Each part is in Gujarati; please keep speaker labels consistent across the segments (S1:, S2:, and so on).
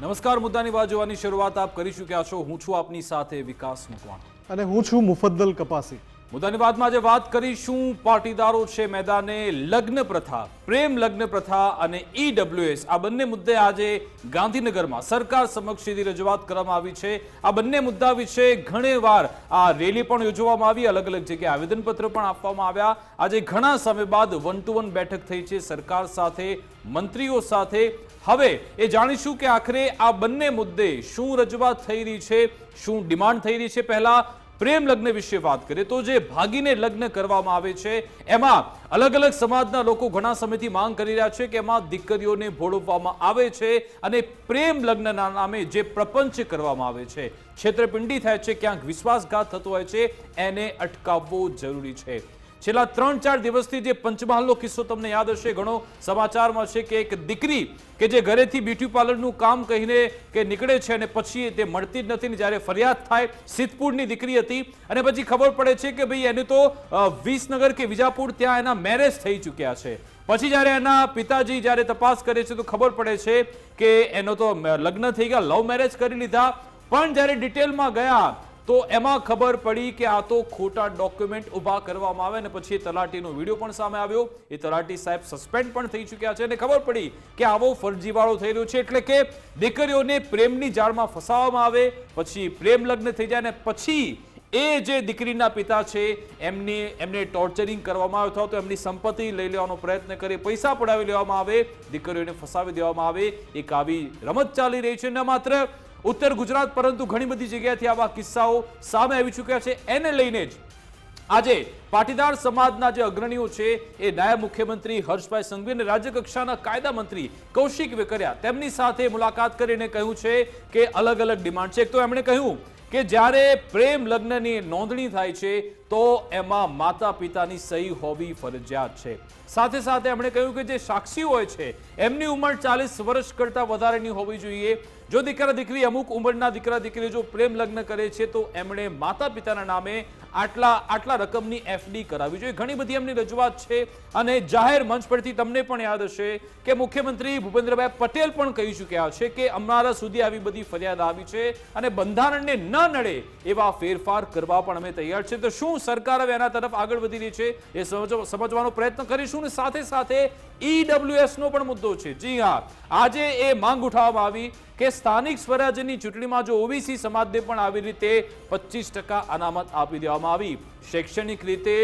S1: નમસ્કાર, મુદ્દાની વાત જોવાની શરૂઆત આપ કરી ચૂક્યા છો. હું છું આપની સાથે વિકાસ મકવાણા.
S2: અને હું છું મુફદ્દલ કપાસી.
S1: મુદ્દાની વાતમાં આજે વાત કરીશું. પાટીદારો છે મેદાને લગ્ન પ્રથા, પ્રેમ લગ્ન પ્રથા અને ઈડબ્લ્યુએસ આ બંને મુદ્દે આજે ગાંધીનગરમાં સરકાર સમક્ષ સીધી રજૂઆત કરવામાં આવી છે. આ બંને મુદ્દા વિશે ઘણીવાર આ રેલી પણ યોજવામાં આવી. અલગ અલગ જગ્યાએ આવેદનપત્ર પણ આપવામાં આવ્યા. આજે ઘણા સમય બાદ વન ટુ વન બેઠક થઈ છે સરકાર સાથે, મંત્રીઓ સાથે. હવે એ જાણીશું કે આખરે આ બંને મુદ્દે શું રજૂઆત થઈ રહી છે, શું ડિમાન્ડ થઈ રહી છે. પહેલા પ્રેમ લગ્ન વિશે વાત કરીએ તો જે ભાગીને લગ્ન કરવામાં આવે છે, એમાં અલગ અલગ સમાજના લોકો ઘણા સમયથી માંગ કરી રહ્યા છે કે એમાં દીકરીઓને ભોળવવામાં આવે છે અને પ્રેમ લગ્નના નામે જે પ્રપંચ કરવામાં આવે છે. છેતરપિંડી થાય છે, ક્યાંક વિશ્વાસઘાત થતો હોય છે, એને અટકાવવો જરૂરી છે. છેલ્લા ત્રણ ચાર દિવસથી જે પંચમહાલનો કિસ્સો તમને યાદ હશે, ઘણો સમાચારમાં છે કે એક દીકરી કે જે ઘરેથી બ્યુટી પાર્લરનું કામ કહીને કે નીકળે છે અને પછી તે મળતી જ નથી ને જ્યારે ફરિયાદ થાય, સિદ્ધપુરની દીકરી હતી અને પછી ખબર પડે છે કે ભાઈ એને તો વિસનગર કે વિજાપુર ત્યાં એના મેરેજ થઈ ચૂક્યા છે. પછી જ્યારે એના પિતાજી જ્યારે તપાસ કરે છે તો ખબર પડે છે કે એનો તો લગ્ન થઈ ગયા, લવ મેરેજ કરી લીધા, પણ જ્યારે ડિટેલમાં ગયા તો એમાં ખબર પડી કે આ તો ખોટા ડોક્યુમેન્ટ ઊભા કરવામાં આવે અને પછી તલાટીનો વીડિયો પણ સામે આવ્યો. એ તલાટી સાહેબ સસ્પેન્ડ પણ થઈ ચૂક્યા છે અને ખબર પડી કે આવો ફરજીવાળો થઈ રહ્યો છે. એટલે કે દીકરીઓને પ્રેમની જાળમાં ફસાવવામાં આવે, પછી પ્રેમ લગ્ન થઈ જાય અને પછી એ જે દીકરીના પિતા છે, એમની, એમને ટોર્ચરિંગ કરવામાં આવે અથવા તો એમની સંપત્તિ લઈ લેવાનો પ્રયત્ન કરે, પૈસા પડાવી લેવામાં આવે, દીકરીઓને ફસાવી દેવામાં આવે. એક આવી રમત ચાલી રહી છે ને માત્ર ઉત્તર ગુજરાત, પરંતુ ઘણી બધી જગ્યાએથી આવા કિસ્સાઓ સામે આવી ચૂક્યા છે. એને લઈને જ આજે પાટીદાર સમાજના જે અગ્રણીઓ છે, એ નાયબ મુખ્યમંત્રી હર્ષભાઈ સંઘવી અને રાજ્ય કક્ષાના કાયદા મંત્રી કૌશિક વેકરિયા, તેમની સાથે મુલાકાત કરીને કહ્યું છે કે અલગ અલગ ડિમાન્ડ છે. એક તો એમણે કહ્યું કે જ્યારે પ્રેમ લગ્નની નોંધણી થાય છે, તો એમાં માતા પિતાની સહી હોવી ફરજિયાત છે. સાથે સાથે એમણે કહ્યું કે જે સાક્ષી હોય છે, એમની ઉંમર ચાલીસ વર્ષ કરતાં વધારેની હોવી જોઈએ. જો દીકરા દીકરી અમુક ઉંમરના દીકરા દીકરી જો પ્રેમ લગ્ન કરે છે, તો એમણે માતા પિતાના નામે આટલા આટલા રકમની એફડી કરાવવી જોઈએ. ઘણી બધી એમની રજૂઆત છે અને જાહેર મંચ પરથી તમને પણ યાદ હશે કે મુખ્યમંત્રી ભૂપેન્દ્રભાઈ પટેલ પણ કહી ચૂક્યા છે કે અમારા સુધી આવી બધી ફરિયાદ આવી છે અને બંધારણને ન નડે એવા ફેરફાર કરવા પણ અમે તૈયાર છે તો શું સરકાર હવે એના તરફ આગળ વધી રહી છે એ સમજ- સમજવાનો પ્રયત્ન કરીશું અને સાથે સાથે ઈડબ્લ્યુએસનો પણ મુદ્દો છે. જી હા, આજે એ માંગ ઉઠાવવામાં આવી કે સ્થાનિક સ્વરાજ્યની ચૂંટણીમાં જો ઓબીસી સમાજને પણ આવી રીતે પચીસ અનામત આપી દેવામાં આવી. શૈક્ષણિક રીતે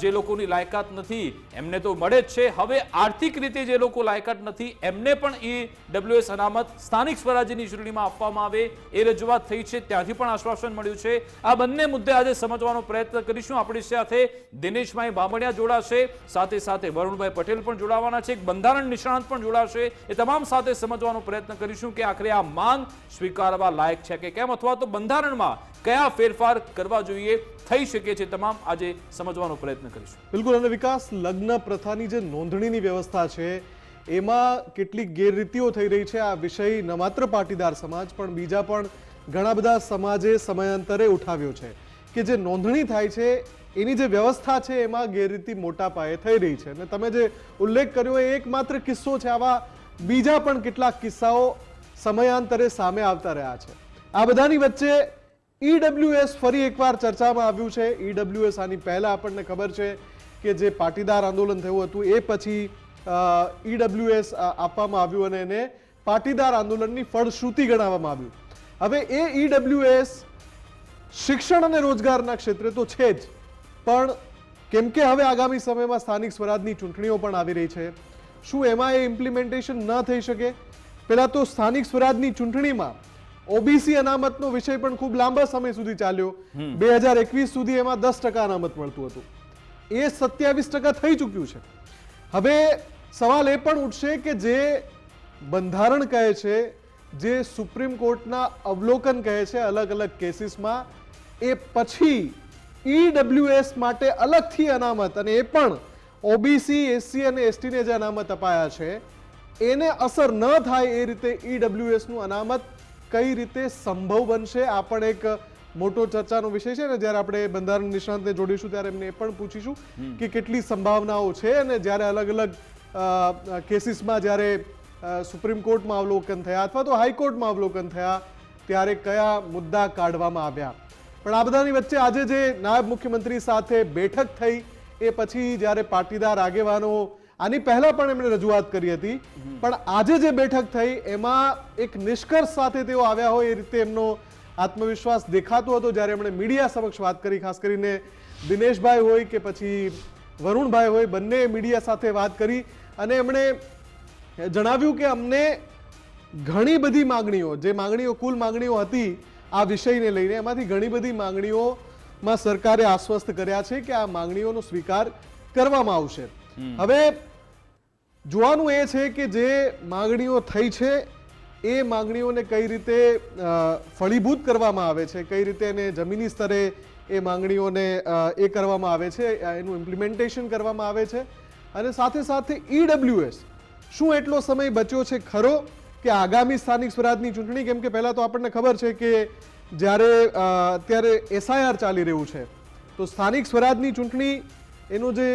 S1: જે લોકોની લાયકાત નથી, એમને તો મળે જ છે. હવે આર્થિક રીતે જે લોકો લાયકાત નથી, એમને પણ એ ડબલ્યુએસ અનામત સ્થાનિક સ્વરાજ્યની ચૂંટણીમાં આપવામાં આવે, એ રજૂઆત થઈ છે. ત્યાંથી પણ આશ્વાસન મળ્યું છે. આ બંને મુદ્દે આજે સમજવાનો પ્રયત્ન કરીશું. આપણી સાથે દિનેશભાઈ બામણિયા જોડાશે. સાથે સાથે વરુણભાઈ પટેલ પણ જોડાવાના છે. એક બંધારણ નિષ્ણાંત પણ જોડાશે. એ તમામ સાથે સમજવાનો પ્રયત્ન કરીશું કે આખરે આ માંગ સ્વીકારવા લાયક છે કે કેમ? અથવા તો બંધારણમાં કયા ફેરફાર કરવા જોઈએ થઈ શકે છે તમામ આજે સમજવાનો પ્રયત્ન કરીશું.
S2: બિલકુલ, અને વિકાસ લગ્ન પ્રથાની જે નોંધણીની વ્યવસ્થા છે, એમાં કેટલીક ગેરરીતિઓ થઈ રહી છે. આ વિષય ન માત્ર પાટીદાર સમાજ, પણ બીજા પણ ઘણા બધા સમાજે સમયાંતરે ઉઠાવ્યો છે કે જે નોંધણી થાય છે, એની જે વ્યવસ્થા છે, એમાં ગેરરીતિ મોટા પાયે થઈ રહી છે. અને તમે જે ઉલ્લેખ કર્યો, એ એકમાત્ર કિસ્સો છે. આવા બીજા પણ કેટલાક કિસ્સાઓ સમયાંતરે સામે આવતા રહ્યા છે. આ બધાની વચ્ચે ઈડબ્લ્યુએસ ફરી એકવાર ચર્ચામાં આવ્યું છે. ઈડબ્લ્યુએસ આની પહેલાં આપણને ખબર છે કે જે પાટીદાર આંદોલન થયું હતું, એ પછી ઈડબ્લ્યુએસ આપવામાં આવ્યું અને એને પાટીદાર આંદોલનની ફળશ્રુતિ ગણાવવામાં આવ્યું. હવે એ ઈડબ્લ્યુએસ શિક્ષણ અને રોજગારના ક્ષેત્રે તો છે જ, પણ કેમ કે હવે આગામી સમયમાં સ્થાનિક સ્વરાજની ચૂંટણીઓ પણ આવી રહી છે. શું એમાં એ ઇમ્પ્લિમેન્ટેશન ન થઈ શકે? પહેલાં તો સ્થાનિક સ્વરાજની ચૂંટણીમાં ઓબીસી અનામતનો વિષય પણ ખૂબ લાંબા સમય સુધી ચાલ્યો. બે હજાર એકવીસ સુધી એમાં દસ ટકા અનામત મળતું હતું. એ સત્યાવીસ ટકા થઈ ચૂક્યું છે. હવે સવાલ એ પણ ઉઠશે કે જે બંધારણ કહે છે જે સુપ્રીમ કોર્ટના અવલોકન કહે છે અલગ અલગ કેસીસમાં એ પછી ઈડબ્લ્યુએસ માટે અલગથી અનામત અને એ પણ ઓબીસી એસસી અને એસટીને જે અનામત અપાયા છે. એને અસર ન થાય એ રીતે ઈડબ્લ્યુએસનું અનામત કઈ રીતે સંભવ બનશે? આ પણ એક મોટો ચર્ચાનો વિષય છે ને જ્યારે આપણે બંધારણ નિષ્ણાંતને જોડીશું ત્યારે એમને એ પણ પૂછીશું કે કેટલી સંભાવનાઓ છે અને જ્યારે અલગ અલગ કેસીસમાં જ્યારે સુપ્રીમ કોર્ટમાં અવલોકન થયા અથવા તો હાઈકોર્ટમાં અવલોકન થયા ત્યારે કયા મુદ્દા કાઢવામાં આવ્યા? પણ આ બધાની વચ્ચે આજે જે નાયબ મુખ્યમંત્રી સાથે બેઠક થઈ એ પછી જ્યારે પાટીદાર આગેવાનો આની પહેલા પણ એમણે રજૂઆત કરી હતી. પણ આજે જે બેઠક થઈ એમાં એક નિષ્કર્ષ સાથે તેઓ આવ્યા હોય એ રીતે એમનો આત્મવિશ્વાસ દેખાતો હતો. જ્યારે એમણે મીડિયા સમક્ષ વાત કરી ખાસ કરીને દિનેશભાઈ હોય કે પછી વરુણભાઈ હોય બંને મીડિયા સાથે વાત કરી અને એમણે જણાવ્યું કે અમને ઘણી બધી માંગણીઓ જે માંગણીઓ કુલ માંગણીઓ હતી આ વિષયને લઈને એમાંથી ઘણી બધી માંગણીઓમાં સરકારે આશ્વસ્ત કર્યા છે કે આ માંગણીઓનો સ્વીકાર કરવામાં આવશે. હવે જોવાનું એ છે કે જે માંગણીઓ થઈ છે, એ માંગણીઓને કઈ રીતે ફળીભૂત કરવામાં આવે છે, કઈ રીતે એને જમીની સ્તરે એ માંગણીઓને એ કરવામાં આવે છે એનું ઇમ્પ્લિમેન્ટેશન કરવામાં આવે છે. અને સાથે સાથે ઈડબ્લ્યુએસ શું એટલો સમય બચ્યો છે ખરો કે આગામી સ્થાનિક સ્વરાજની ચૂંટણી? કેમ કે પહેલાં તો આપણને ખબર છે કે જ્યારે અત્યારે એસઆઈઆર ચાલી રહ્યું છે. તો સ્થાનિક સ્વરાજની ચૂંટણી એનો જે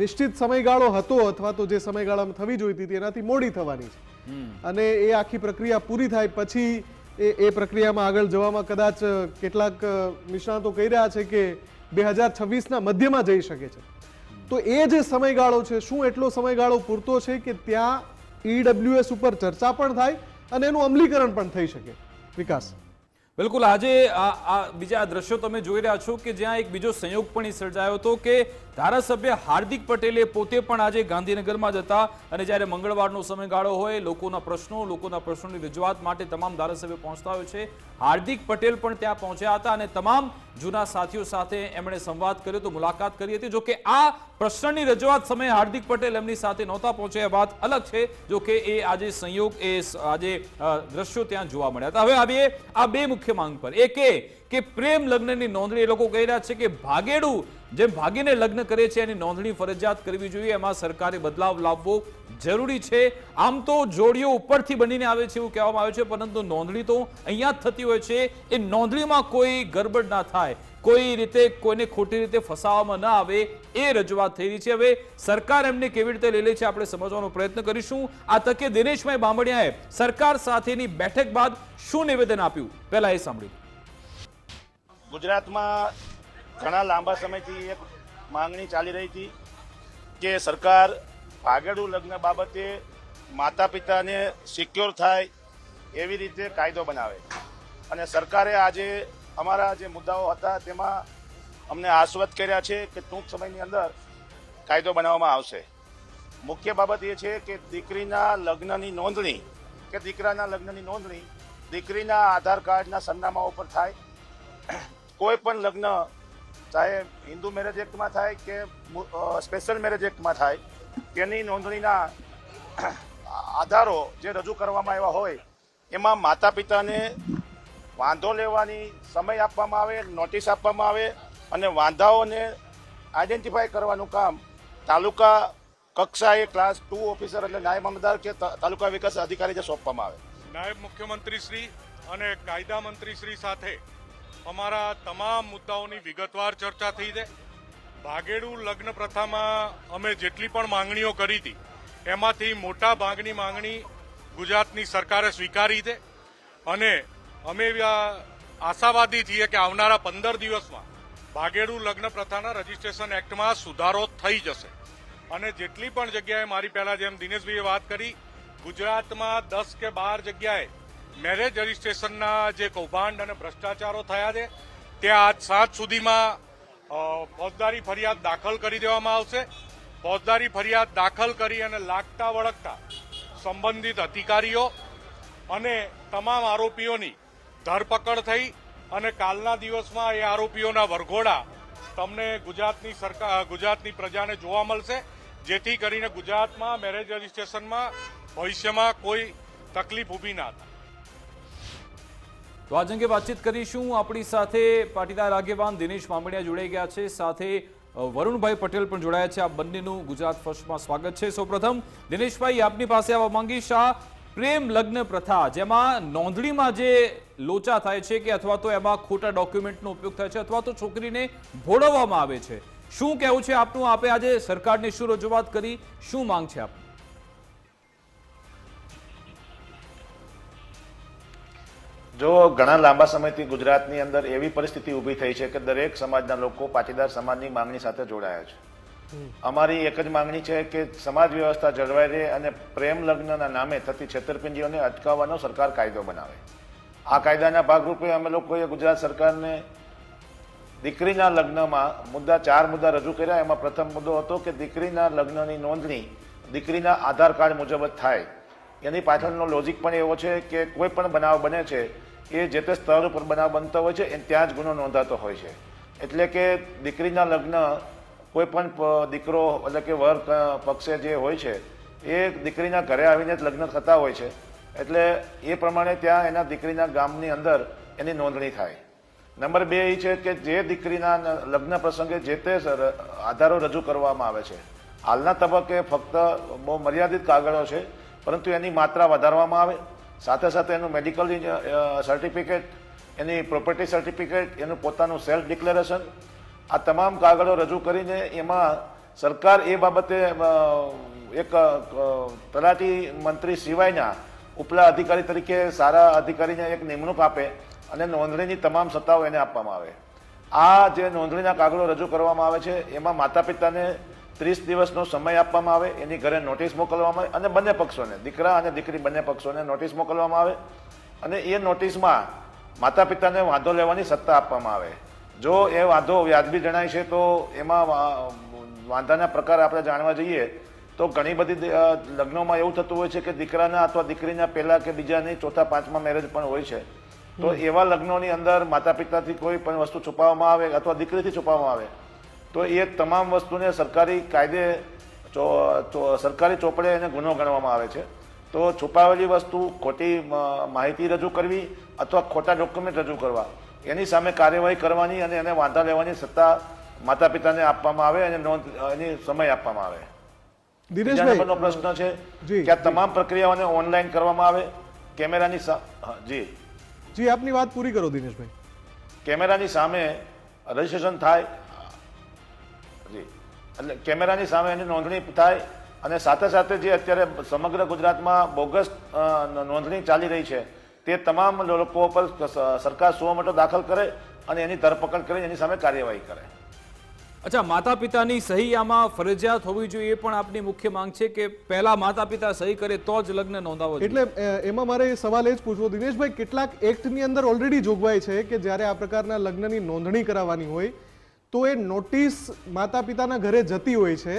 S2: નિશ્ચિત સમયગાળો હતો અથવા તો જે સમયગાળામાં થવી જોઈતી હતી એનાથી મોડી થવાની છે. અને એ આખી પ્રક્રિયા પૂરી થાય પછી એ એ પ્રક્રિયામાં આગળ જવામાં કદાચ કેટલાક નિષ્ણાતો કહી રહ્યા છે કે બે હજાર છવ્વીસના મધ્યમાં જઈ શકે છે. તો એ જે સમયગાળો છે શું એટલો સમયગાળો પૂરતો છે કે ત્યાં ઈડબ્લ્યુએસ ઉપર ચર્ચા પણ થાય અને એનું અમલીકરણ પણ થઈ શકે? વિકાસ.
S1: બિલકુલ, આજે આ બીજા દ્રશ્યો તમે જોઈ રહ્યા છો કે જ્યાં એક બીજો સંયોગ પણ સર્જાયો હતો કે ધારાસભ્ય હાર્દિક પટેલે પોતે પણ આજે ગાંધીનગરમાં જ હતા અને જ્યારે મંગળવારનો સમયગાળો હોય, લોકોના પ્રશ્નો, લોકોના પ્રશ્નોની રજૂઆત માટે તમામ ધારાસભ્ય પહોંચતા હોય છે. હાર્દિક પટેલ પણ ત્યાં પહોંચ્યા હતા અને તમામ જૂના સાથીઓ સાથે એમણે સંવાદ કર્યો, તો મુલાકાત કરી હતી. જોકે આ પ્રશ્નની રજૂઆત સમયે હાર્દિક પટેલ એમની સાથે નહોતા પહોંચ્યા. વાત અલગ છે. જો કે એ આજે સંયોગ, એ આજે દ્રશ્યો ત્યાં જોવા મળ્યા હતા. હવે આવીએ આ બે મુખ્ય માંગ પર. એક એ કે પ્રેમ લગ્નની નોંધણી એ લોકો કહી રહ્યા છે કે ભાગેડું જેમ ભાગીને લગ્ન કરે છે એની નોંધણી ફરજિયાત કરવી જોઈએ. એમાં સરકારે બદલાવ લાવવો જરૂરી છે. આમ તો જોડીઓ ઉપરથી બનીને આવે છે એવું કહેવામાં આવે છે, પરંતુ નોંધણી તો અહીંયા જ થતી હોય છે. એ નોંધણીમાં કોઈ ગરબડ ના થાય. કોઈ રીતે, કોઈને ખોટી રીતે ફસાવવામાં ન આવે એ રજૂઆત થઈ રહી છે. હવે સરકાર એમને કેવી રીતે લઈ લે છે આપણે સમજવાનો પ્રયત્ન કરીશું. આ તકે દિનેશભાઈ બામણિયાએ સરકાર સાથેની બેઠક બાદ શું નિવેદન આપ્યું? પહેલા એ સાંભળ્યું
S3: ગુજરાતમાં ઘણા લાંબા સમયથી એક માંગણી ચાલી રહી હતી કે સરકાર ભાગેડુ લગ્ન બાબતે માતા પિતાને સિક્યોર થાય એવી રીતે કાયદો બનાવે. અને સરકારે આજે અમારા જે મુદ્દાઓ હતા તેમાં અમને આશ્વત કર્યા છે કે ટૂંક સમયની અંદર કાયદો બનાવવામાં આવશે. મુખ્ય બાબત એ છે કે દીકરીના લગ્નની નોંધણી, કે દીકરાના લગ્નની નોંધણી દીકરીના આધાર કાર્ડના સરનામા ઉપર થાય. કોઈ પણ લગ્ન, ચાહે હિન્દુ મેરેજ એક્ટમાં થાય કે સ્પેશિયલ મેરેજ એક્ટમાં થાય, તેની નોંધણીના આધારો જે રજૂ કરવામાં આવ્યા હોય, એમાં માતા પિતાને વાંધો લેવાની સમય આપવામાં આવે નોટિસ આપવામાં આવે અને વાંધાઓને આઈડેન્ટિફાય કરવાનું કામ તાલુકા કક્ષાએ ક્લાસ ટુ ઓફિસર એટલે નાયબ અમદાવાદ કે તાલુકા વિકાસ અધિકારી જે સોંપવામાં આવે.
S4: નાયબ મુખ્યમંત્રી શ્રી અને કાયદા મંત્રી શ્રી સાથે અમારા તમામ મુદ્દાઓની વિગતવાર ચર્ચા થઈ છે. ભાગેડુ લગ્ન પ્રથામાં અમે જેટલી પણ માંગણીઓ કરી હતી, એમાંથી મોટા ભાગની માંગણી ગુજરાતની સરકારે સ્વીકારી છે અને અમે આશાવાદી છીએ કે આવનારા પંદર દિવસમાં ભાગેડુ લગ્ન પ્રથાના રજીસ્ટ્રેશન એક્ટમાં સુધારો થઈ જશે. અને જેટલી પણ જગ્યાએ મારી પહેલા જેમ દિનેશભાઈએ વાત કરી, ગુજરાતમાં દસ કે બાર જગ્યાએ મેરેજ રજીસ્ટ્રેશનના જે કૌભાંડ અને ભ્રષ્ટાચારો થયા છે ત્યાં આજ સાંજ સુધીમાં ફોજદારી ફરિયાદ દાખલ કરી દેવામાં આવશે. ફોજદારી ફરિયાદ દાખલ કરી અને લાગતા વળગતા સંબંધિત અધિકારીઓ અને તમામ આરોપીઓની ધરપકડ થઈ અને કાલના દિવસમાં એ આરોપીઓના વરઘોડા તમને ગુજરાતની સરકાર, ગુજરાતની પ્રજાને જોવા મળશે, જેથી કરીને ગુજરાતમાં મેરેજ રજિસ્ટ્રેશનમાં ભવિષ્યમાં કોઈ તકલીફ ઊભી ના થાય.
S1: તો આજ અંગે વાતચીત કરીશું. આપણી સાથે પાટીદાર આગેવાન દિનેશ મામડિયા જોડાઈ ગયા છે. સાથે વરુણભાઈ પટેલ પણ જોડાયા છે. આ બંનેનું ગુજરાત ફર્સ્ટમાં સ્વાગત છે. સૌપ્રથમ, દિનેશભાઈ, આપની પાસે આવવા માંગીશ આ પ્રેમ લગ્ન પ્રથા, જેમાં નોંધણીમાં જે લોચા થાય છે કે અથવા તો એમાં ખોટા ડોક્યુમેન્ટનો ઉપયોગ થાય છે અથવા તો છોકરીને ભોળવવામાં આવે છે. શું કહેવું છે આપનું? આપે આજે સરકારને શું રજૂઆત કરી? શું માંગ છે આપની?
S3: જો ઘણા લાંબા સમયથી ગુજરાતની અંદર એવી પરિસ્થિતિ ઊભી થઈ છે કે દરેક સમાજના લોકો પાટીદાર સમાજની માંગણી સાથે જોડાયા છે. અમારી એક જ માંગણી છે કે સમાજ વ્યવસ્થા જળવાઈ રહે અને પ્રેમ લગ્નના નામે થતી છેતરપિંડીઓને અટકાવવાનો સરકાર કાયદો બનાવે. આ કાયદાના ભાગરૂપે અમે લોકોએ ગુજરાત સરકારને દીકરીના લગ્નમાં મુદ્દા, ચાર મુદ્દા રજૂ કર્યા. એમાં પ્રથમ મુદ્દો હતો કે દીકરીના લગ્નની નોંધણી દીકરીના આધાર કાર્ડ મુજબ જ થાય. એની પાછળનો લોજિક પણ એવો છે કે કોઈ પણ બનાવ બને છે, એ જે તે સ્થળ ઉપર બનાવ બનતો હોય છે, એ ત્યાં જ ગુનો નોંધાતો હોય છે. એટલે કે દીકરીના લગ્ન કોઈ પણ દીકરો એટલે કે વર પક્ષે જે હોય છે, એ દીકરીના ઘરે આવીને જ લગ્ન થતા હોય છે. એટલે એ પ્રમાણે ત્યાં એના દીકરીના ગામની અંદર એની નોંધણી થાય. નંબર બે એ છે કે જે દીકરીના લગ્ન પ્રસંગે જે તે આધારો રજૂ કરવામાં આવે છે. હાલના તબક્કે ફક્ત બહુ મર્યાદિત કાગળો છે, પરંતુ એની માત્રા વધારવામાં આવે. સાથે સાથે એનું મેડિકલ સર્ટિફિકેટ એની પ્રોપર્ટી સર્ટિફિકેટ એનું પોતાનું સેલ્ફ ડિક્લેરેશન આ તમામ કાગળો રજૂ કરીને એમાં સરકાર એ બાબતે એક તલાટી મંત્રી સિવાયના ઉપલા અધિકારી તરીકે સારા અધિકારીને એક નિમણૂક આપે અને નોંધણીની તમામ સત્તાઓ એને આપવામાં આવે. આ જે નોંધણીના કાગળો રજૂ કરવામાં આવે છે, એમાં માતા પિતાને ત્રીસ દિવસનો સમય આપવામાં આવે, એની ઘરે નોટિસ મોકલવામાં આવે અને બંને પક્ષોને, દીકરા અને દીકરી બંને પક્ષોને નોટિસ મોકલવામાં આવે અને એ નોટિસમાં માતા પિતાને વાંધો લેવાની સત્તા આપવામાં આવે. જો એ વાંધો વ્યાજબી જણાય છે તો એમાં વાંધાના પ્રકાર આપણે જાણવા જઈએ તો ઘણી બધી લગ્નોમાં એવું થતું હોય છે કે દીકરાના અથવા દીકરીના પહેલા કે બીજાની ચોથા પાંચમા મેરેજ પણ હોય છે. તો એવા લગ્નોની અંદર માતા પિતાથી કોઈ પણ વસ્તુ છુપાવવામાં આવે અથવા દીકરીથી છુપાવવામાં આવે તો એ તમામ વસ્તુને સરકારી કાયદે સરકારી ચોપડે એને ગુનો ગણવામાં આવે છે. તો છુપાવેલી વસ્તુ ખોટી માહિતી રજૂ કરવી અથવા ખોટા ડોક્યુમેન્ટ રજૂ કરવા એની સામે કાર્યવાહી કરવાની અને એને વાંધા લેવાની સત્તા માતા પિતાને આપવામાં આવે અને નોંધ એની સમય આપવામાં આવે. દિનેશભાઈનો
S2: દિનેશભાઈ
S3: પ્રશ્ન છે કે આ તમામ પ્રક્રિયાઓને ઓનલાઈન કરવામાં આવે? કેમેરાની જી.
S2: જી આપની વાત પૂરી કરો દિનેશભાઈ.
S3: કેમેરાની સામે રજીસ્ટ્રેશન થાય જી. એટલે કેમેરાની સામે એની નોંધણી થાય અને સાથે સાથે જે અત્યારે સમગ્ર ગુજરાતમાં બોગસ નોંધણી ચાલી રહી છે તે તમામ લોકો પર સરકાર સુઓ માટે દાખલ કરે અને એની ધરપકડ કરી એની સામે કાર્યવાહી કરે.
S1: અચ્છા માતા પિતાની સહી આમાં ફરજિયાત હોવી જોઈએ એ પણ આપની મુખ્ય માંગ છે કે પહેલા માતા પિતા સહી કરે તો જ લગ્ન નોંધાવો
S2: એટલે એમાં મારે એ સવાલ એ જ પૂછવો દિનેશભાઈ કેટલાક એક્ટની અંદર ઓલરેડી જોગવાઈ છે કે જ્યારે આ પ્રકારના લગ્નની નોંધણી કરાવવાની હોય તો એ નોટિસ માતા પિતાના ઘરે જતી હોય છે.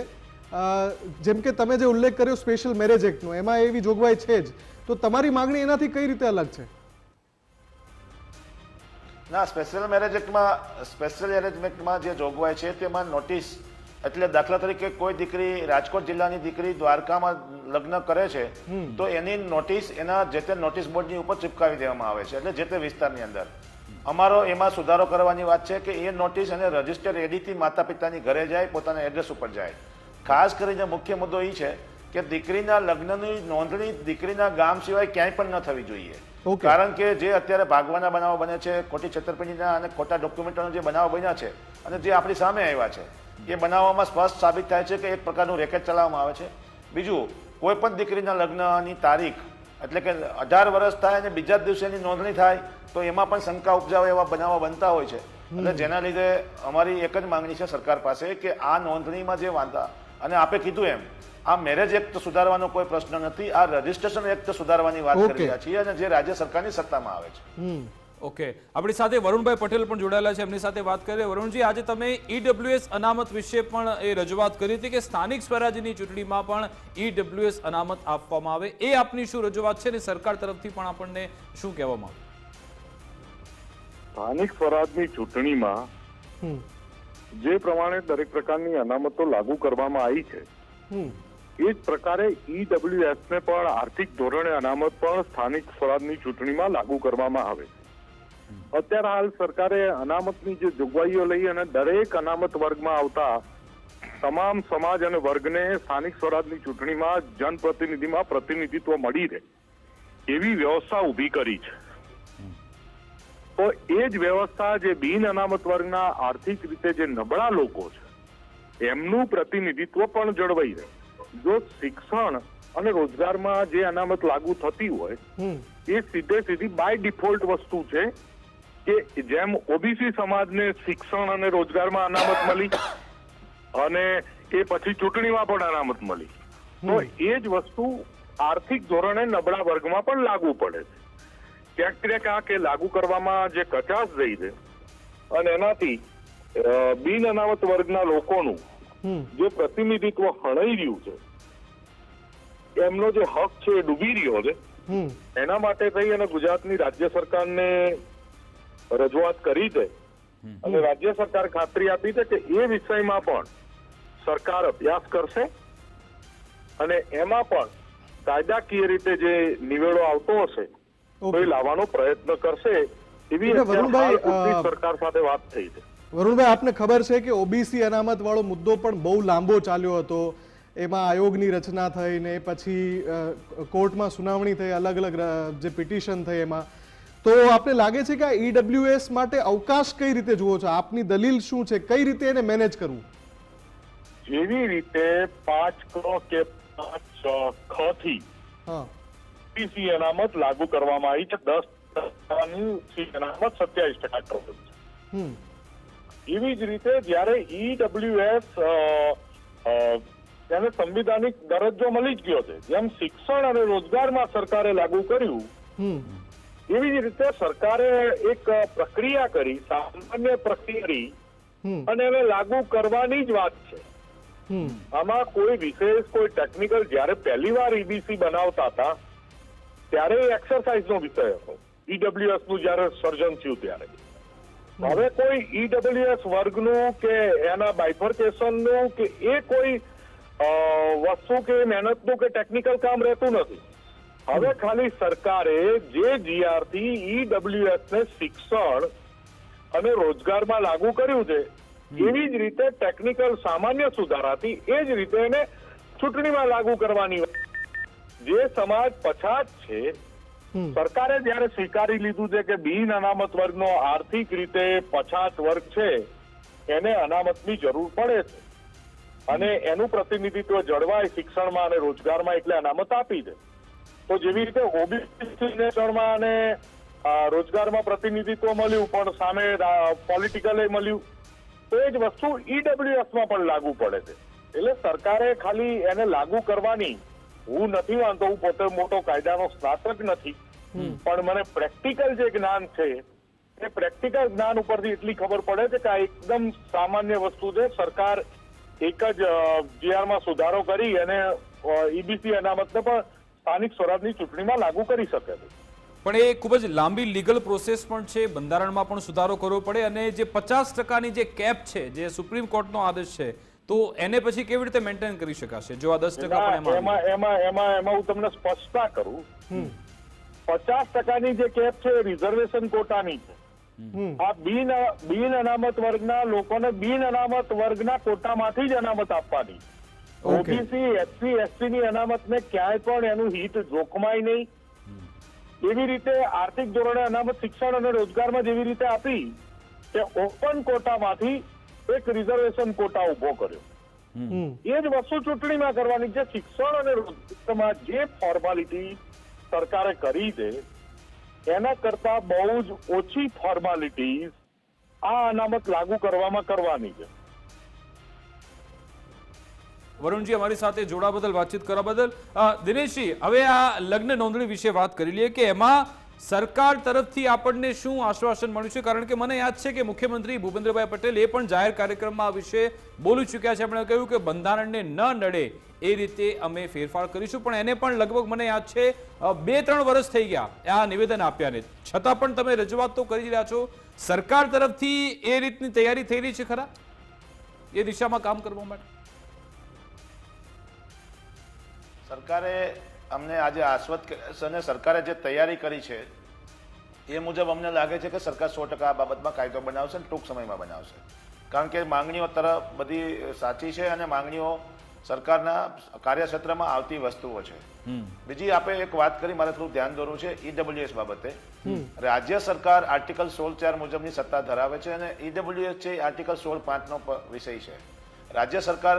S2: જેમ કે તમે જે ઉલ્લેખ કર્યો સ્પેશિયલ મેરેજ એક્ટનો એમાં એવી જોગવાઈ છે જ. તો તમારી માંગણી એનાથી કઈ રીતે અલગ છે?
S3: ના સ્પેશિયલ મેરેજ એક્ટમાં સ્પેશિયલ મેરેજ એક્ટમાં જે જોગવાઈ છે તેમાં નોટિસ એટલે દાખલા તરીકે કોઈ દીકરી રાજકોટ જિલ્લાની દીકરી દ્વારકામાં લગ્ન કરે છે તો એની નોટિસ એના જે તે નોટિસ બોર્ડની ઉપર ચિપકાવી દેવામાં આવે છે એટલે જે તે વિસ્તારની અંદર. અમારો એમાં સુધારો કરવાની વાત છે કે એ નોટિસ અને રજિસ્ટર એડીથી માતા પિતાની ઘરે જાય પોતાના એડ્રેસ ઉપર જાય. ખાસ કરીને મુખ્ય મુદ્દો એ છે કે દીકરીના લગ્નની નોંધણી દીકરીના ગામ સિવાય ક્યાંય પણ ન થવી જોઈએ. કારણ કે જે અત્યારે ભાગવાના બનાવો બને છે ખોટી છેતરપિંડીના અને ખોટા ડોક્યુમેન્ટોના જે બનાવો બન્યા છે અને જે આપણી સામે આવ્યા છે એ બનાવવામાં સ્પષ્ટ સાબિત થાય છે કે એક પ્રકારનું રેકેટ ચલાવવામાં આવે છે. બીજું કોઈ પણ દીકરીના લગ્નની તારીખ એટલે કે અઢાર વર્ષ થાય અને બીજા જ દિવસે એની નોંધણી થાય તો એમાં પણ શંકા ઉપજાવે એવા બનાવો બનતા હોય છે. એટલે જેના લીધે અમારી એક જ માંગણી છે સરકાર પાસે કે આ નોંધણીમાં જે વાંધા અને આપે કીધું એમ આ મેરેજ એક્ટ સુધારવાનો કોઈ પ્રશ્ન નથી આ રજીસ્ટ્રેશન એક્ટ સુધારવાની વાત કરી રહ્યા છીએ અને જે રાજ્ય સરકારની સત્તામાં આવે છે.
S1: ઓકે આપણી સાથે વરુણભાઈ પટેલ પણ જોડાયેલા છે એમની સાથે વાત કરીએ વરુણજી આજે તમે ઈડબ્લ્યુએસ અનામત વિશે પણ એ રજૂઆત કરી હતી કે સ્થાનિક સ્વરાજ્યની ચૂંટણીમાં પણ ઈડબ્લ્યુએસ અનામત આપવામાં આવે. એ આપની શું રજૂઆત છે અને સરકાર તરફથી પણ આપણને શું કહેવામાં આવે
S5: સ્થાનિક સ્વરાજની ચૂંટણીમાં જે પ્રમાણે દરેક પ્રકારની અનામતો લાગુ કરવામાં આવી છે
S2: હમ.
S5: એ જ પ્રકારે ઈડબ્લ્યુએસને પણ આર્થિક ધોરણે અનામત પણ સ્થાનિક સ્વરાજની ચૂંટણીમાં લાગુ કરવામાં આવે. અત્યારે હાલ સરકારે અનામતની જે જોગવાઈઓ લઈ અને દરેક અનામત વર્ગમાં આવતા તમામ સમાજ અને વર્ગને સ્થાનિક સ્વરાજની ચૂંટણીમાં જનપ્રતિનિધિમાં પ્રતિનિધિત્વ મળી રહે. એવી વ્યવસ્થા ઊભી કરી છે. તો એ જ વ્યવસ્થા જે બિન અનામત વર્ગના આર્થિક રીતે જે નબળા લોકો છે, એમનું પ્રતિનિધિત્વ પણ જળવાઈ રહે. જો શિક્ષણ અને રોજગારમાં જે અનામત લાગુ થતી હોય એ સીધે સીધી બાય ડિફોલ્ટ વસ્તુ છે કે જેમ ઓબીસી સમાજને શિક્ષણ અને રોજગારમાં અનામત મળી અને એ પછી ચૂંટણીમાં પણ અનામત મળી તો એ જ વસ્તુ આર્થિક ધોરણે નબળા વર્ગમાં પણ લાગુ પડે છે. ક્યાંક ક્યાંક આ કે લાગુ કરવામાં જે કચાશ રહી છે અને એનાથી બિન અનામત વર્ગના લોકોનું જે પ્રતિનિધિત્વ હણાઈ રહ્યું છે એમનો જે હક છે એ ડૂબી રહ્યો છે. એના માટે થઈ અને ગુજરાતની રાજ્ય સરકારને રજૂઆત કરી છે. અને રાજ્ય સરકાર ખાતરી આપી છે કે એ વિષયમાં પણ સરકાર અભ્યાસ કરશે અને એમાં પણ કાયદાકીય રીતે જે નિવેડો આવતો હશે તો એ લાવવાનો પ્રયત્ન કરશે એવી સરકાર સાથે વાત થઈ છે.
S2: વરુણભાઈ આપને ખબર છે કે ઓબીસી અનામત વાળો મુદ્દો પણ બહુ લાંબો ચાલ્યો હતો. એમાં આયોગની રચના થઈ ને પછી કોર્ટમાં સુનાવણી થઈ અલગ અલગ જે પિટિશન થઈ એમાં. તો આપને લાગે છે કે આ ઈડબ્લ્યુએસ માટે અવકાશ કઈ રીતે જુઓ છો? આપની દલીલ શું છે? કઈ રીતે એને મેનેજ કરવું?
S5: જેવી રીતે પાંચ ક કે પાંચ ખ થી
S2: હા.
S5: પીસી અનામત લાગુ કરવામાં આવી છે દસ અનામત સત્યાવીસ ટકા છે. એવી જ રીતે જ્યારે ઈડબ્લ્યુએસ તેને સંવિધાનિક દરજ્જો મળી જ ગયો છે. જેમ શિક્ષણ અને રોજગારમાં સરકારે લાગુ કર્યું એવી જ રીતે સરકારે એક પ્રક્રિયા કરી સામાન્ય પ્રક્રિયા અને એને લાગુ કરવાની જ વાત છે. આમાં કોઈ વિશેષ કોઈ ટેકનિકલ જ્યારે પહેલી વાર ઈબીસી બનાવતા હતા ત્યારે એક્સરસાઇઝ નો વિષય હતો. ઈડબ્લ્યુએસનું જ્યારે સર્જન થયું ત્યારે. હવે કોઈ ઈડબ્લ્યુએસ વર્ગનું કે એના બાયફર્કેશનનું કે એ કોઈ વસ્તુ કે મહેનતનું કે ટેકનિકલ કામ રહેતું નથી. હવે ખાલી સરકારે જે જીઆરથી ઈડબ્લ્યુએસ ને શિક્ષણ અને રોજગારમાં લાગુ કર્યું છે એવી જ રીતે ટેકનિકલ સામાન્ય સુધારાથી એ જ રીતે એને ચૂંટણીમાં લાગુ કરવાની જે સમાજ પછાત છે સરકારે જયારે સ્વીકારી લીધું છે કે બિન અનામત વર્ગનો આર્થિક રીતે પછાત વર્ગ છે, એને અનામતની જરૂર પડે છે. અને એનું પ્રતિનિધિત્વ જળવાય શિક્ષણમાં અને રોજગારમાં એટલે અનામત આપી દે. તો જેવી રીતે શિક્ષણમાં અને રોજગારમાં પ્રતિનિધિત્વ મળ્યું, પણ સામે પોલિટિકલે મળ્યું, તો એ જ વસ્તુ ઈડબ્લ્યુએસમાં પણ લાગુ પડે છે. એટલે સરકારે ખાલી એને લાગુ કરવાની હું નથી માનતો હું પોતે મોટો કાયદાનો સ્નાતક નથી. પણ મને પ્રેક્ટિકલ જે જ્ઞાન છે એ પ્રેક્ટિકલ જ્ઞાન ઉપરથી એટલી ખબર પડે છે કે આ એકદમ સામાન્ય વસ્તુ છે. સરકાર એક જ જીઆરમાં સુધારો કરી અને ઈબીસી અનામતને પણ સ્થાનિક સ્વરાજની ચૂંટણીમાં લાગુ કરી શકે છે.
S1: પણ એ ખૂબ જ લાંબી લીગલ પ્રોસેસ પણ છે. બંધારણમાં પણ સુધારો કરવો પડે અને જે પચાસ ટકાની જે કેપ છે જે સુપ્રીમ કોર્ટનો આદેશ છે તો એને પછી કેવી રીતે મેન્ટેન કરી શકાશે? જો આ દસ ટકા પણ એમાં
S5: એમાં એમાં એમાં એમાં હું તમને સ્પષ્ટતા કરું. પચાસ ટકાની જે કેપ છે એ રિઝર્વેશન કોટાની છે. આ બિન બિન અનામત વર્ગના લોકોને બિન અનામત વર્ગના કોટામાંથી જ અનામત આપવાની. ઓબીસી એસસી એસટી ની અનામતને ક્યાંય પણ એનું હિત જોખમાય નહીં. એવી રીતે આર્થિક ધોરણે અનામત શિક્ષણ અને રોજગારમાં જેવી રીતે આપી કે ઓપન કોટામાંથી એક રિઝર્વેશન કોટા ઊભો કર્યો. એ જ વસ્તુ ચૂંટણીમાં કરવાની છે. શિક્ષણ અને રોજગારમાં જે ફોર્માલિટી સરકારે કરી છે એના કરતા બહુ જ ઓછી ફોર્માલિટી આ અનામત લાગુ કરવામાં કરવાની છે.
S1: વરુણજી અમારી સાથે જોડા બદલ વાતચીત કરવા બદલ. દિનેશજી હવે આ લગ્ન નોંધણી વિશે વાત કરી લઈએ કે એમાં સરકાર તરફથી આપણને શું આશ્વાસન મળ્યું છે? કારણ કે મને યાદ છે કે મુખ્યમંત્રી ભૂપેન્દ્રભાઈ પટેલ એ પણ જાહેર કાર્યક્રમમાં આ વિશે બોલી ચૂક્યા છે. એમણે કહ્યું કે બંધારણને ન નડે એ રીતે અમે ફેરફાર કરીશું. પણ એને પણ લગભગ મને યાદ છે બે ત્રણ વર્ષ થઈ ગયા આ નિવેદન આપ્યાને. છતાં પણ તમે રજૂઆત તો કરી રહ્યા છો. સરકાર તરફથી એ રીતની તૈયારી થઈ રહી છે ખરા? એ દિશામાં કામ કરવા માટે?
S3: સરકારે અમને આજે આશ્વત અને સરકારે જે તૈયારી કરી છે એ મુજબ અમને લાગે છે કે સરકાર સો ટકા આ બાબતમાં કાયદો બનાવશે અને ટૂંક સમયમાં બનાવશે. કારણ કે માંગણીઓ તરફ બધી સાચી છે અને માંગણીઓ સરકારના કાર્યક્ષેત્રમાં આવતી વસ્તુઓ છે. બીજી આપણે એક વાત કરી મારે થોડું ધ્યાન દોરવું છે ઈડબ્લ્યુએસ બાબતે. રાજ્ય સરકાર આર્ટિકલ સોળ ચાર મુજબની સત્તા ધરાવે છે અને ઈડબ્લ્યુએસ છે આર્ટિકલ સોળ પાંચનો વિષય છે. રાજ્ય સરકાર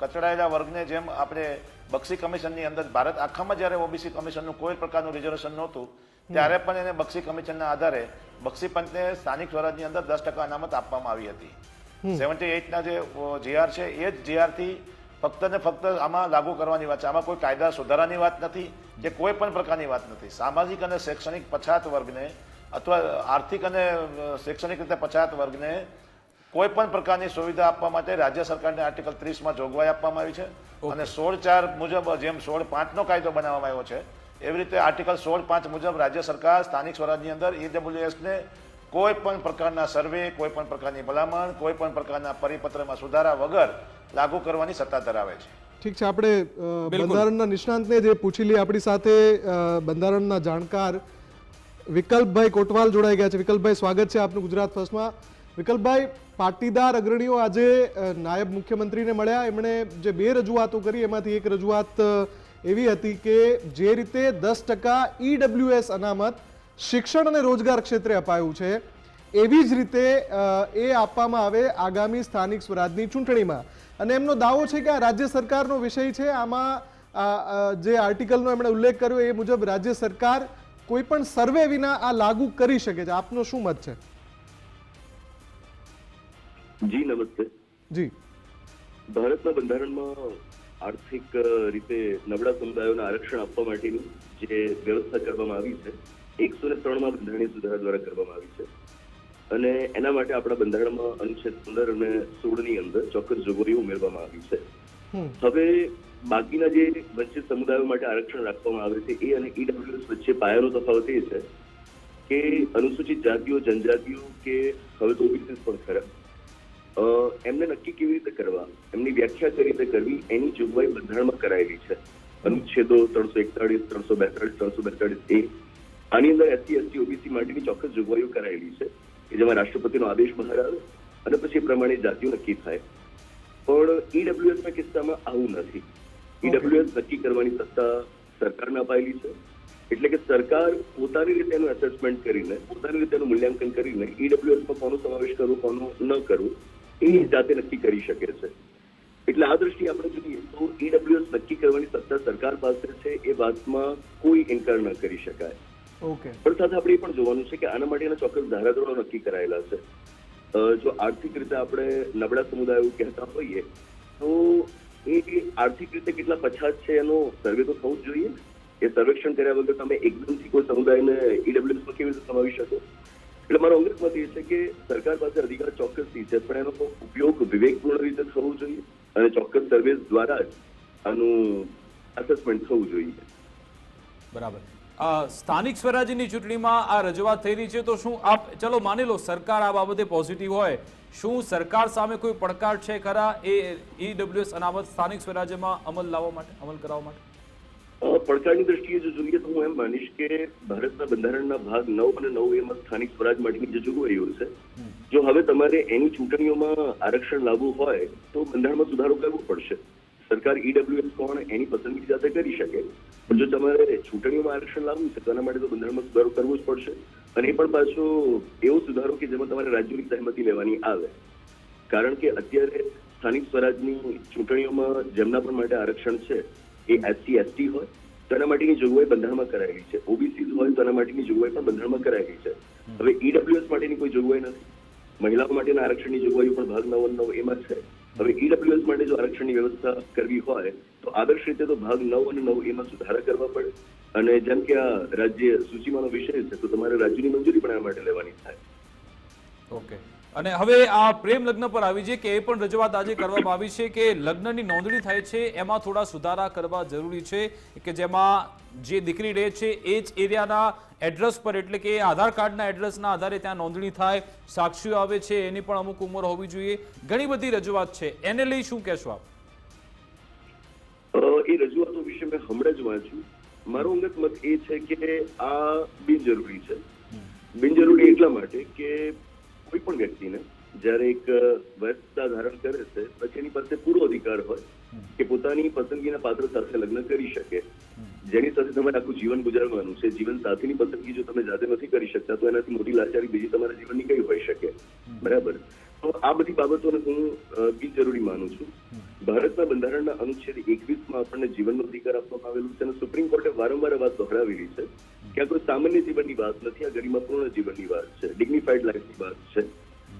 S3: કચડાયેલા વર્ગને જેમ આપણે બક્ષી કમિશનની અંદર ભારત આખામાં જ્યારે ઓબીસી કમિશનનું કોઈ પ્રકારનું રિઝર્વેશન નહોતું ત્યારે પણ એને બક્ષી કમિશનના આધારે બક્ષી પંચને સ્થાનિક સ્વરાજની અંદર દસ ટકા અનામત આપવામાં આવી હતી. સેવન્ટી એઇટના જે જીઆર છે એ જ જીઆરથી ફક્ત ને ફક્ત આમાં લાગુ કરવાની વાત છે. આમાં કોઈ કાયદા સુધારાની વાત નથી કે કોઈ પણ પ્રકારની વાત નથી. સામાજિક અને શૈક્ષણિક પછાત વર્ગને અથવા આર્થિક અને શૈક્ષણિક રીતે પછાત વર્ગને કોઈ પણ પ્રકારની સુવિધા આપવા માટે રાજ્ય સરકારને આર્ટિકલ ત્રીસમાં જોગવાઈ આપવામાં આવી છે. અને સોળ ચાર મુજબ જેમ સોળ પાંચનો કાયદો બનાવવામાં આવ્યો છે એવી રીતે આર્ટિકલ સોળ પાંચ મુજબ રાજ્ય સરકાર સ્થાનિક સ્વરાજની અંદર ઈડબ્લ્યુએસને કોઈ પણ પ્રકારના સર્વે કોઈ પણ પ્રકારની ભલામણ કોઈ પણ પ્રકારના પરિપત્રમાં સુધારા વગર લાગુ કરવાની સત્તા ધરાવે છે.
S2: ઠીક છે આપણે બંધારણના નિષ્ણાંતને જે પૂછી લઈએ આપણી સાથે બંધારણના જાણકાર વિકલ્પભાઈ કોટવાલ જોડાઈ ગયા છે. વિકલ્પભાઈ સ્વાગત છે આપનું ગુજરાત ફર્સ્ટમાં. વિકલ્પભાઈ પાટીદાર અગ્રણીઓ આજે નાયબ મુખ્યમંત્રીને મળ્યા. એમણે જે બે રજૂઆતો કરી, એમાંથી એક રજૂઆત એવી હતી કે જે રીતે દસ ટકા ઈડબ્લ્યુએસ અનામત શિક્ષણ અને રોજગાર ક્ષેત્રે અપાયું છે, એવી જ રીતે એ આપવામાં આવે આગામી સ્થાનિક સ્વરાજની ચૂંટણીમાં. અને એમનો દાવો છે કે આ રાજ્ય સરકારનો વિષય છે. આમાં જે આર્ટિકલનો એમણે ઉલ્લેખ કર્યો એ મુજબ રાજ્ય સરકાર કોઈ પણ સર્વે વિના આ લાગુ કરી શકે છે. આપનો શું મત છે?
S6: જી નમસ્તે.
S2: જી.
S6: ભારતના બંધારણમાં આર્થિક રીતે નબળા સમુદાયોને આરક્ષણ આપવા માટેની જે વ્યવસ્થા કરવામાં આવી છે એકસો ને ત્રણમાં બંધારણીય સુધારા દ્વારા કરવામાં આવી છે. અને એના માટે આપણા બંધારણમાં અનુચ્છેદ પંદર અને સોળની અંદર ચોક્કસ જોગવાઈઓ ઉમેરવામાં આવી છે. હવે બાકીના જે વંચિત સમુદાયો માટે આરક્ષણ રાખવામાં આવે છે એ અને ઈડબ્લ્યુએસ વચ્ચે પાયાનો તફાવત એ છે કે અનુસૂચિત જાતિઓ જનજાતિઓ કે હવે તો ઓબીસી પણ ખરા. એમને નક્કી કેવી રીતે કરવા? એમની વ્યાખ્યા કઈ રીતે કરવી? એની જોગવાઈ બંધારણમાં કરાયેલી છે. અનુચ્છેદો ત્રણસો એકતાળીસ, ત્રણસો બેતાળીસ ત્રણસો બેતાળીસ એ. આની અંદર એસસી, એસટી, ઓબીસી માટેની ચોક્કસ જોગવાઈઓ કરાયેલી છે, કે જેમાં રાષ્ટ્રપતિનો આદેશ બહાર આવે અને પછી પ્રમાણે જાતિઓ નક્કી થાય. પણ ઈડબ્લ્યુએસના કિસ્સામાં આવું નથી. ઈડબ્લ્યુએસ નક્કી કરવાની સત્તા સરકારને અપાયેલી છે. એટલે કે સરકાર પોતાની રીતે એનું એસેસમેન્ટ કરીને, પોતાની રીતે એનું મૂલ્યાંકન કરીને ઈડબ્લ્યુએસમાં કોનો સમાવેશ કરવો, કોનો ન કરવો એ જાતે નક્કી કરી શકે છે. એટલે આ દ્રષ્ટિએ આપણે જોઈએ તો ઈડબ્લ્યુએસ નક્કી કરવાની સત્તા સરકાર પાસે છે એ વાતમાં કોઈ ઇન્કાર ન કરી શકાય.
S2: ઓકે.
S6: પણ સાથે આપણે એ પણ જોવાનું છે કે આના માટેના ચોક્કસ ધારાધોરણો નક્કી કરાયેલા છે. જો આર્થિક રીતે આપણે નબળા સમુદાયો કહેતા હોઈએ તો એ આર્થિક રીતે કેટલા પછાત છે એનો સર્વે તો થવું જ જોઈએ. એ સર્વેક્ષણ કર્યા વગર તમે એકદમથી કોઈ સમુદાયને ઈડબ્લ્યુએસમાં કેવી રીતે સમાવી શકો? એટલે મારો અંગત મત એ છે કે સરકાર પાસે અધિકાર ચોક્કસથી છે, પણ એનો ઉપયોગ વિવેકપૂર્ણ રીતે થવો જોઈએ અને ચોક્કસ સર્વે દ્વારા જ આનું અસેસમેન્ટ થવું જોઈએ.
S1: બરાબર. સ્થાનિક સ્વરાજ્યની ચૂંટણીમાં આ રજૂઆત થઈ રહી છે, તો શું આપ, ચલો માની લો સરકાર આ બાબતે પોઝિટિવ હોય, શું સરકાર સામે કોઈ પડકાર છે ખરા? એ ઈડબ્લ્યુએસ અનામત સ્થાનિક સ્વરાજ્યમાં અમલ લાવવા માટે, અમલ કરાવવા માટે?
S6: પડકારની દ્રષ્ટિએ જો જોઈએ તો હું એમ માનીશ કે ભારતના બંધારણના ભાગ નવ અને નવ એમાં સ્થાનિક સ્વરાજ માટેની જે જોગવાઈઓ છે, જો હવે તમારે એની ચૂંટણીઓમાં આરક્ષણ લાવવું હોય તો બંધારણમાં સુધારો કરવો પડશે. સરકાર ઈડબ્લ્યુએસ કોણ એની પસંદગી જાતે કરી શકે, પણ જો તમારે ચૂંટણીઓમાં આરક્ષણ લાવવું છે તો એના માટે તો બંધારણમાં સુધારો કરવો જ પડશે. અને એ પણ પાછો એવો સુધારો કે જેમાં તમારે રાજ્યોની સહમતિ લેવાની આવે. કારણ કે અત્યારે સ્થાનિક સ્વરાજની ચૂંટણીઓમાં જેમના પણ માટે આરક્ષણ છે એ એસસી એસટી હોય તો એના માટેની જોગવાઈ બંધારણમાં કરાયેલી છે. ઓબીસી હોય તો એના માટેની જોગવાઈ પણ બંધારણમાં કરાયેલી છે. હવે ઈડબ્લ્યુએસ માટેની કોઈ જોગવાઈ નથી. મહિલાઓ માટેના આરક્ષણની જોગવાઈઓ પણ ભાગ નવ અને નવ એમાં છે. હવે ઈડબ્લ્યુએસ માટે જો આરક્ષણની વ્યવસ્થા કરવી હોય તો આદર્શ રીતે તો ભાગ નવ અને નવ એમાં સુધારા કરવા પડે. અને જેમ કે આ રાજ્ય સૂચિમાંનો વિષય છે તો તમારે રાજ્યની મંજૂરી પણ એના માટે લેવાની થાય.
S1: ઓકે. અને હવે આ પ્રેમ લગ્ન પર આવી છે કે એ પણ રજૂઆત આજે કરવામાં આવી છે કે લગ્નની નોંધણી થાય છે એમાં થોડા સુધારા કરવા જરૂરી છે કે જેમાં જે દીકરી રહે છે એ જ એરિયાના એડ્રેસ પર એટલે કે આધાર કાર્ડના એડ્રેસના આધારે ત્યાં નોંધણી થાય સાક્ષીઓ આવે છે એની પણ અમુક ઉંમર હોવી જોઈએ. ઘણી બધી રજૂઆત છે. એને લઈ શું કહેશો આપ?
S6: એ રજૂઆતો વિશે મેં હમણાં જ વાંચ્યું. મારો અંગત મત એ છે કે આ બિનજરૂરી છે. બિનજરૂરી એટલા માટે કે કોઈ પણ વ્યક્તિને જ્યારે એક વયસ્કતા ધારણ કરે છે, પછી એની પાસે પૂરો અધિકાર હોય કે પોતાની પસંદગીના પાત્ર સાથે લગ્ન કરી શકે. જેની સાથે તમારે આખું જીવન ગુજારવાનું છે, જીવન સાથીની પસંદગી જો તમે જાતે નથી કરી શકતા, તો એનાથી મોટી લાચારી બીજી તમારા જીવનની કઈ હોઈ શકે? બરાબર? તો આ બધી બાબતોને હું બિનજરૂરી માનું છું. ભારતના બંધારણના અનુચ્છેદ એકવીસમાં આપણને જીવનનો અધિકાર આપવામાં આવેલું છે અને સુપ્રીમ કોર્ટે વારંવાર વાત દોહરાવેલી છે. કે આ કોઈ સામાન્ય જીવનની વાત નથી આ ગરિમાપૂર્ણ જીવનની વાત છે ડિગ્નિફાઈડ લાઈફની વાત છે.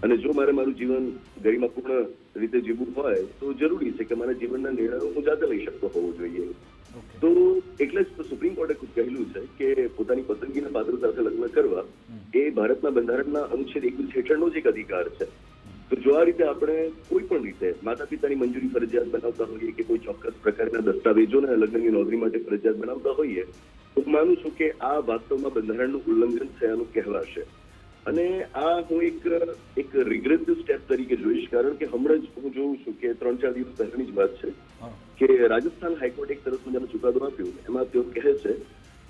S6: અને જો મારે મારું જીવન ગરિમાપૂર્ણ રીતે જીવવું હોય તો જરૂરી છે કે મારા જીવનના નિર્ણયો હું જાતે લઈ શકતો હોવો જોઈએ. તો એટલે જ સુપ્રીમ કોર્ટે ખુદ કહેલું છે કે પોતાની પસંદગીના પાત્ર સાથે લગ્ન કરવા એ ભારતના બંધારણના અનુચ્છેદ એકવીસ હેઠળનો જ એક અધિકાર છે. તો જો આ રીતે આપણે કોઈ પણ રીતે માતા પિતાની મંજૂરી ફરજિયાત બનાવતા હોઈએ કે કોઈ ચોક્કસ પ્રકારના દસ્તાવેજોને લગ્નની નોંધણી માટે ફરજિયાત બનાવતા હોઈએ હું માનું છું કે આ વાસ્તવમાં બંધારણનું ઉલ્લંઘન થયાનું કહેવાશે. અને આ હું એક એક રિગ્રેસિવ સ્ટેપ તરીકે જોઈશ કારણ કે હમણાં જ હું જોઉં છું કે ત્રણ ચાર દિવસ પહેલાની જ વાત છે કે રાજસ્થાન હાઈકોર્ટે એક સરસ મજાનો ચુકાદો આપ્યો એમાં તેઓ કહે છે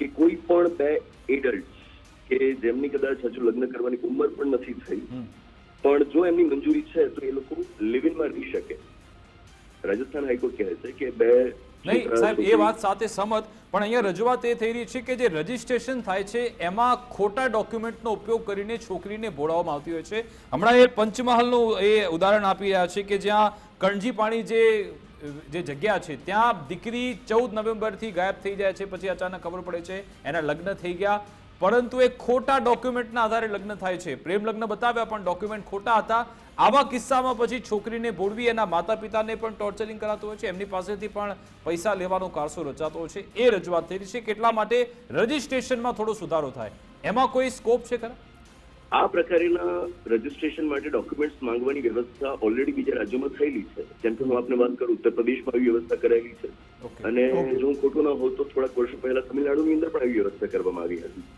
S6: કે કોઈ પણ બે એડલ્ટ કે જેમની કદાચ હજુ લગ્ન કરવાની ઉંમર પણ નથી થઈ પણ જો એમની મંજૂરી છે તો એ લોકો લિવિનમાં રહી શકે. રાજસ્થાન હાઈકોર્ટ કહે છે કે બે
S1: નહીં સાહેબ એ વાત સાથે સહમત. પણ અહીંયા રજૂઆત એ થઈ રહી છે કે જે રજીસ્ટ્રેશન થાય છે, એમાં ખોટા ડોક્યુમેન્ટનો ઉપયોગ કરીને છોકરીને ભોળાવવામાં આવતી હોય છે. હમણાં એ પંચમહાલનું એ ઉદાહરણ આપી રહ્યા છે કે જ્યાં કણજી પાણી જે જે જગ્યા છે, ત્યાં દીકરી ચૌદ નવેમ્બરથી ગાયબ થઈ જાય છે, પછી અચાનક ખબર પડે છે એના લગ્ન થઈ ગયા. પરંતુ એ ખોટા ડોક્યુમેન્ટના આધારે લગ્ન થાય છે. પ્રેમ લગ્ન બતાવ્યા પણ ડોક્યુમેન્ટ ખોટા હતા. આવા કિસ્સામાં પછી છોકરીને ભોળવી એના માતા પિતાને પણ ટોર્ચરિંગ કરાતું હોય છે. એમની પાસેથી પણ પૈસા લેવાનો કારસો રચાતો હોય છે. એ રજૂઆત થઈ રહી છે. કેટલા માટે રજીસ્ટ્રેશનમાં થોડો સુધારો થાય. એમાં કોઈ સ્કોપ છે ખરા?
S6: આ પ્રકારના રજીસ્ટ્રેશન માટે ડોક્યુમેન્ટ્સ માંગવાની વ્યવસ્થા ઓલરેડી બીજા રાજ્યોમાં થયેલી છે. જેમ કે હું આપને વાત કરું ઉત્તર પ્રદેશમાં આવી વ્યવસ્થા કરાયેલી છે. અને જો હું ખોટું ના હોઉં તો થોડાક વર્ષો પહેલા તમિલનાડુની અંદર પણ આવી વ્યવસ્થા કરવામાં આવી હતી.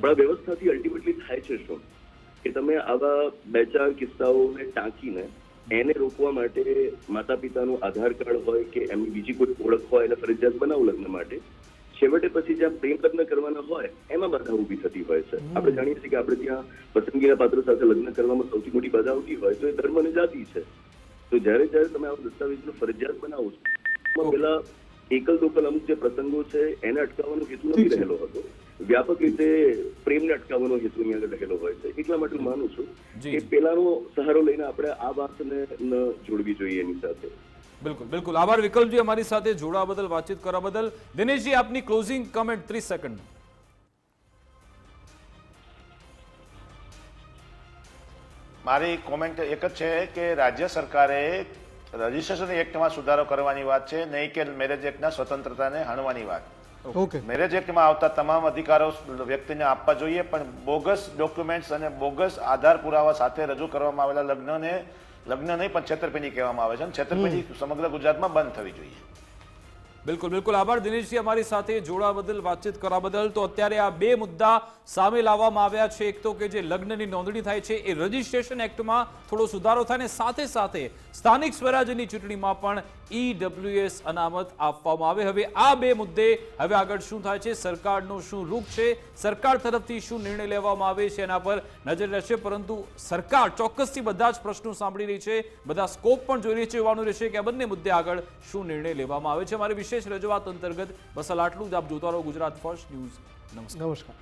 S6: પણ આ વ્યવસ્થાથી અલ્ટિમેટલી થાય છે શું? કે તમે આવા બે ચાર કિસ્સાઓને ટાંકીને એને રોકવા માટે માતા પિતાનું આધાર કાર્ડ હોય કે એમની બીજી કોઈ ઓળખ હોય એને ફરજિયાત બનાવો લગ્ન માટે છેવટે પછી જ્યાં પ્રેમ લગ્ન કરવાના હોય એમાં બાધા ઊભી થતી હોય છે. આપણે જાણીએ છીએ કે આપણે ત્યાં પસંદગીના પાત્ર સાથે લગ્ન કરવામાં સૌથી મોટી બાધા આવતી હોય તો એ ધર્મ અને જાતિ છે. તો જ્યારે જ્યારે તમે આવા દસ્તાવેજનો ફરજિયાત બનાવો છો પહેલા પેલા એકલ દોકલ અમુક જે પ્રસંગો છે એને અટકાવવાનો હેતુ નથી રહેલો હતો. વ્યાપક રીતે પ્રેમને અટકાવવાનો હેતુ અહીંયા આગળ રહેલો હોય છે. એટલા માટે હું માનું છું કે પેલાનો સહારો લઈને આપણે આ વાતને ન જોડવી જોઈએ એની સાથે.
S1: બિલકુલ બિલકુલ. આભાર વિકલ્પજી અમારી સાથે જોડવા બદલ વાતચીત કરવા બદલ. દિનેશજી આપની ક્લોઝિંગ કમેન્ટ ત્રીસ સેકન્ડ
S3: મારી કોમેન્ટ એક જ છે કે રાજ્ય સરકારે રજિસ્ટ્રેશન એક્ટમાં સુધારો કરવાની વાત છે નહીં કે મેરેજ એક્ટના સ્વતંત્રતાને હાણવાની વાત.
S2: ઓકે
S3: મેરેજ એક્ટમાં આવતા તમામ અધિકારો વ્યક્તિને આપવા જોઈએ પણ બોગસ ડોક્યુમેન્ટ્સ અને બોગસ આધાર પુરાવા સાથે રજૂ કરવામાં આવેલા લગ્નને લગ્ન નહીં પણ છેતરપિંડી કહેવામાં આવે છે અને છેતરપિંડી સમગ્ર ગુજરાતમાં બંધ થવી જોઈએ.
S1: બિલકુલ બિલકુલ. આભાર દિનેશજી અમારી સાથે જોડાવા બદલ વાતચીત કરવા બદલ તો અત્યારે આ બે મુદ્દા સામે લાવવામાં આવ્યા છે. એક તો કે જે લગ્નની નોંધણી થાય છે, એ રજિસ્ટ્રેશન એક્ટમાં થોડો સુધારો થાય અને સાથે સાથે સ્થાનિક સ્વરાજ્યની ચૂંટણીમાં પણ ઈડબ્લ્યુએસ અનામત આપવામાં આવે. હવે આ બે મુદ્દે હવે આગળ શું થાય છે? સરકારનો શું રૂખ છે? સરકાર તરફથી શું નિર્ણય લેવામાં આવે છે? એના પર નજર રહેશે. પરંતુ સરકાર ચોક્કસથી બધા જ પ્રશ્નો સાંભળી રહી છે. બધા સ્કોપ પણ જોઈ રહી છે. જોવાનું રહેશે કે આ બંને મુદ્દે આગળ શું નિર્ણય લેવામાં આવે છે? મારી વિશેષ રજૂઆત અંતર્ગત બસ આટલું જ આપ જોતા રહો ગુજરાત ફર્સ્ટ ન્યૂઝ.
S2: નમસ્કાર.